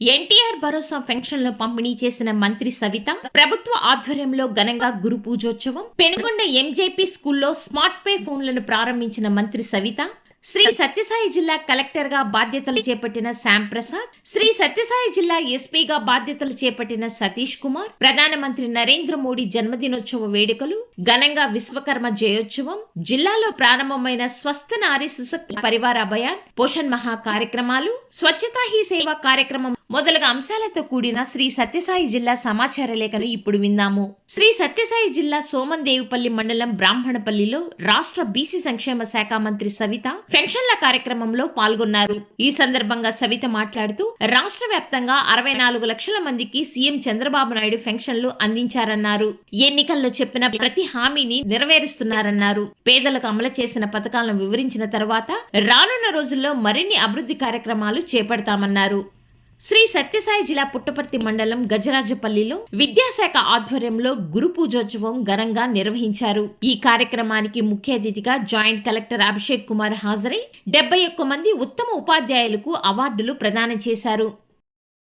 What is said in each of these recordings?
ఎన్టీఆర్ భరోసా పెన్షన్లు పంపిణీ చేసిన మంత్రి సవిత ప్రభుత్వ ఆధ్వర్యంలో ఘనంగా గురు పూజోత్సవం పెనుగొండ ఎంజేపీ స్కూల్లో స్మార్ట్ పే ఫోన్లను ప్రారంభించిన మంత్రి సవిత శ్రీ సత్యసాయి జిల్లా కలెక్టర్గా బాధ్యతలు చేపట్టిన శ్యామ్ ప్రసాద్ శ్రీ సత్యసాయి జిల్లా ఎస్పీగా బాధ్యతలు చేపట్టిన సతీష్ కుమార్ ప్రధానమంత్రి నరేంద్ర మోడీ జన్మదినోత్సవ వేడుకలు ఘనంగా విశ్వకర్మ జయోత్సవం జిల్లాలో ప్రారంభమైన స్వస్థ నారీ సుశక్తి పరివార అభయాన్ పోషణ్ మహా కార్యక్రమాలు స్వచ్ఛతా హీ సేవ కార్యక్రమం మొదలగు అంశాలతో కూడిన శ్రీ సత్యసాయి జిల్లా సమాచార లేఖను ఇప్పుడు విందాము. శ్రీ సత్యసాయి జిల్లా సోమందేవిపల్లి మండలం బ్రాహ్మణపల్లిలో రాష్ట్ర బీసీ సంక్షేమ శాఖ మంత్రి సవిత పెన్షన్ల కార్యక్రమంలో పాల్గొన్నారు. ఈ సందర్భంగా సవిత మాట్లాడుతూ రాష్ట్ర వ్యాప్తంగా అరవై నాలుగు లక్షల మందికి సీఎం చంద్రబాబు నాయుడు పెన్షన్లు అందించారన్నారు. ఎన్నికల్లో చెప్పిన ప్రతి హామీని నెరవేరుస్తున్నారన్నారు. పేదలకు అమలు చేసిన పథకాలను వివరించిన తర్వాత రానున్న రోజుల్లో మరిన్ని అభివృద్ధి కార్యక్రమాలు చేపడతామన్నారు. శ్రీ సత్యసాయి జిల్లా పుట్టపర్తి మండలం గజరాజపల్లిలో విద్యాశాఖ ఆధ్వర్యంలో గురు పూజోత్సవం ఘనంగా నిర్వహించారు. ఈ కార్యక్రమానికి ముఖ్య అతిథిగా జాయింట్ కలెక్టర్ అభిషేక్ కుమార్ హాజరై డెబ్బై ఒక్క మంది ఉత్తమ ఉపాధ్యాయులకు అవార్డులు ప్రదానం చేశారు.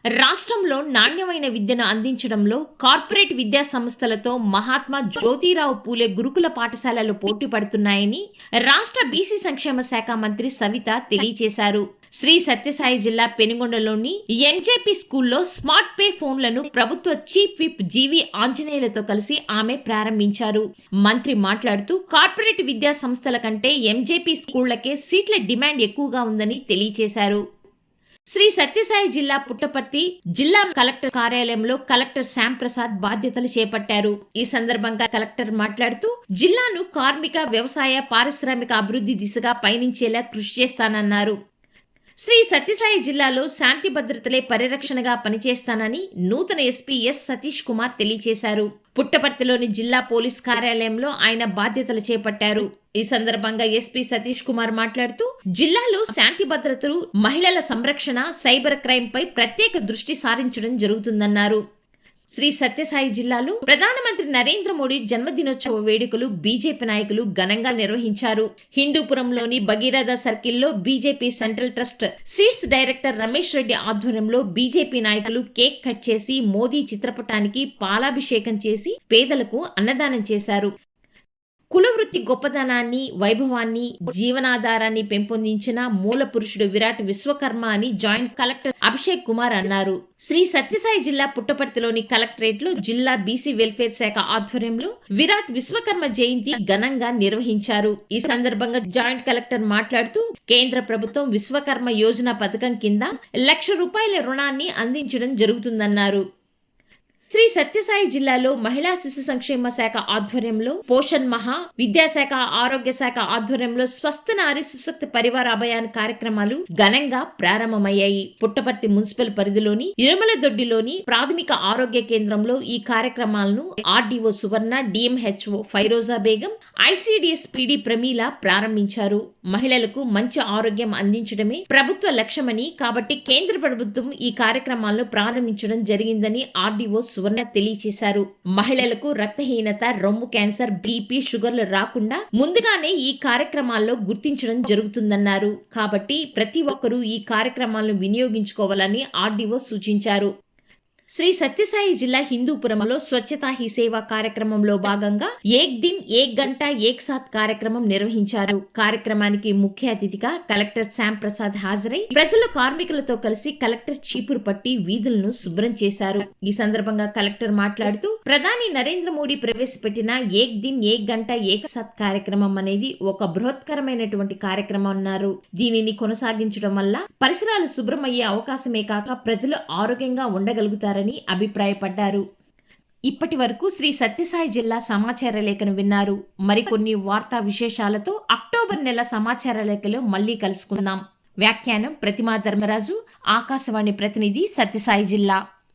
రాష్ట్రంలో నాణ్యమైన విద్యను అందించడంలో కార్పొరేట్ విద్యా సంస్థలతో మహాత్మా జ్యోతిరావు పూలే గురుకుల పాఠశాలలు పోటీ పడుతున్నాయని రాష్ట్ర బీసీ సంక్షేమ శాఖ మంత్రి సవిత తెలియజేశారు. శ్రీ సత్యసాయి జిల్లా పెనుగొండలోని ఎన్జేపీ స్కూల్లో స్మార్ట్ పే ఫోన్లను ప్రభుత్వ చీఫ్ విప్ జీవి ఆంజనేయులతో కలిసి ఆమె ప్రారంభించారు. మంత్రి మాట్లాడుతూ కార్పొరేట్ విద్యా సంస్థల కంటే ఎంజేపీ స్కూళ్ళకే సీట్ల డిమాండ్ ఎక్కువగా ఉందని తెలియజేశారు. శ్రీ సత్యసాయి జిల్లా పుట్టపర్తి జిల్లా కలెక్టర్ కార్యాలయంలో కలెక్టర్ శ్యామ్ ప్రసాద్ బాధ్యతలు చేపట్టారు. ఈ సందర్భంగా కలెక్టర్ మాట్లాడుతూ జిల్లాను కార్మిక వ్యవసాయ పారిశ్రామిక అభివృద్ధి దిశగా పయనించేలా కృషి చేస్తానన్నారు. శ్రీ సత్యసాయి జిల్లాలో శాంతి భద్రతలే పరిరక్షణగా పనిచేస్తానని నూతన ఎస్పీ ఎస్ సతీష్ కుమార్ తెలియజేశారు. పుట్టపర్తిలోని జిల్లా పోలీస్ కార్యాలయంలో ఆయన బాధ్యతలు చేపట్టారు. ఈ సందర్భంగా ఎస్పీ సతీష్ కుమార్ మాట్లాడుతూ జిల్లాలో శాంతి భద్రతలు మహిళల సంరక్షణ సైబర్ క్రైమ్ పై ప్రత్యేక దృష్టి సారించడం జరుగుతుందన్నారు. శ్రీ సత్యసాయి జిల్లాలో ప్రధానమంత్రి నరేంద్ర మోడీ జన్మదినోత్సవ వేడుకలు బీజేపీ నాయకులు ఘనంగా నిర్వహించారు. హిందూపురంలోని భగీరథ సర్కిల్లో BJP central trust seats director Ramesh Reddy ఆధ్వర్యంలో బీజేపీ నాయకులు కేక్ కట్ చేసి మోదీ చిత్రపటానికి పాలాభిషేకం చేసి పేదలకు అన్నదానం చేశారు. కులవృత్తి గొప్పదనాన్ని వైభవాన్ని జీవనాధారాన్ని పెంపొందించిన మూల పురుషుడు విరాట్ విశ్వకర్మ అని జాయింట్ కలెక్టర్ అభిషేక్ కుమార్ అన్నారు. శ్రీ సత్యసాయి జిల్లా పుట్టపర్తిలోని కలెక్టరేట్లో జిల్లా బీసీ వెల్ఫేర్ శాఖ ఆధ్వర్యంలో విరాట్ విశ్వకర్మ జయంతి ఘనంగా నిర్వహించారు. ఈ సందర్భంగా జాయింట్ కలెక్టర్ మాట్లాడుతూ కేంద్ర ప్రభుత్వం విశ్వకర్మ యోజన పథకం కింద లక్ష రూపాయల రుణాన్ని అందించడం జరుగుతుందన్నారు. శ్రీ సత్యసాయి జిల్లాలో మహిళా శిశు సంక్షేమ శాఖ ఆధ్వర్యంలో పోషణ్ మహా విద్యాశాఖ ఆరోగ్య శాఖ ఆధ్వర్యంలో స్వస్థ నారి సుశక్తి పరివార అభయాన్ కార్యక్రమాలు ఘనంగా ప్రారంభమయ్యాయి. పుట్టపర్తి మున్సిపల్ పరిధిలోని ఇరుమల దొడ్డిలోని ప్రాథమిక ఆరోగ్య కేంద్రంలో ఈ కార్యక్రమాలను RDO Suvarna DMHO Firoza Begum ICDS PD Prameela ప్రారంభించారు. మహిళలకు మంచి ఆరోగ్యం అందించడమే ప్రభుత్వ లక్ష్యమని కాబట్టి కేంద్ర ప్రభుత్వం ఈ కార్యక్రమాలను ప్రారంభించడం జరిగిందని ఆర్డీఓ సువర్ణ తెలియజేశారు. మహిళలకు రక్తహీనత రొమ్ము క్యాన్సర్ బీపీ షుగర్లు రాకుండా ముందుగానే ఈ కార్యక్రమాల్లో గుర్తించడం జరుగుతుందన్నారు. కాబట్టి ప్రతి ఒక్కరూ ఈ కార్యక్రమాలను వినియోగించుకోవాలని ఆర్డీఓ సూచించారు. శ్రీ సత్యసాయి జిల్లా హిందూపురంలో స్వచ్ఛతా హీ సేవ కార్యక్రమంలో భాగంగా ఏక్ దిన్ ఏక్ గంట ఏక్ సాత్ కార్యక్రమం నిర్వహించారు. కార్యక్రమానికి ముఖ్య అతిథిగా కలెక్టర్ శ్యామ్ ప్రసాద్ హాజరై ప్రజలు కార్మికులతో కలిసి కలెక్టర్ చీపురు పట్టి వీధులను శుభ్రం చేశారు. ఈ సందర్భంగా కలెక్టర్ మాట్లాడుతూ ప్రధాని నరేంద్ర మోడీ ప్రవేశపెట్టిన ఏక్ దిన్ ఏక్ గంట ఏక్ సాత్ కార్యక్రమం అనేది ఒక బృహత్కరమైనటువంటి కార్యక్రమం అన్నారు. దీనిని కొనసాగించడం వల్ల పరిసరాలు శుభ్రమయ్యే అవకాశమే కాక ప్రజలు ఆరోగ్యంగా ఉండగలుగుతారని చేస్తారని అభిప్రాయపడ్డారు. ఇప్పటి వరకు శ్రీ సత్యసాయి జిల్లా సమాచార లేఖను విన్నారు. మరికొన్ని వార్తా విశేషాలతో అక్టోబర్ నెల సమాచార లేఖలో మళ్ళీ కలుసుకుందాం. వ్యాఖ్యానం ప్రతిమా ధర్మరాజు ఆకాశవాణి ప్రతినిధి సత్యసాయి జిల్లా.